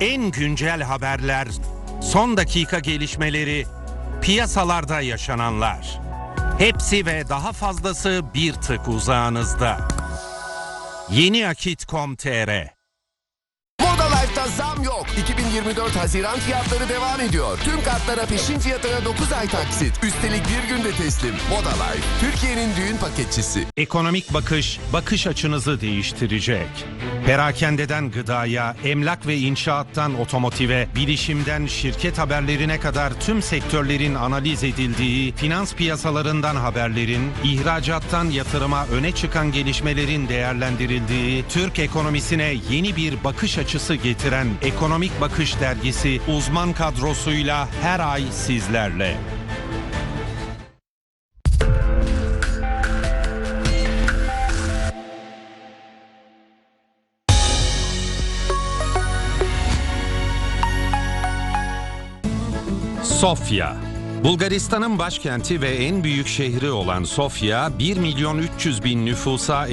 En güncel haberler, son dakika gelişmeleri, piyasalarda yaşananlar. Hepsi ve daha fazlası bir tık uzağınızda. Yeni Akit.com.tr Moda Life'da zam yok. 2024 Haziran fiyatları devam ediyor. Tüm kartlara peşin fiyatına 9 ay taksit. Üstelik bir günde teslim. Moda Life, Türkiye'nin düğün paketçisi. Ekonomik bakış, bakış açınızı değiştirecek. Perakendeden gıdaya, emlak ve inşaattan otomotive, bilişimden şirket haberlerine kadar tüm sektörlerin analiz edildiği, finans piyasalarından haberlerin, ihracattan yatırıma öne çıkan gelişmelerin değerlendirildiği, Türk ekonomisine yeni bir bakış açısı getiren Ekonomik Bakış dergisi uzman kadrosuyla her ay sizlerle. Sofya Bulgaristan'ın başkenti ve en büyük şehri olan Sofya 1 milyon 300 bin nüfusa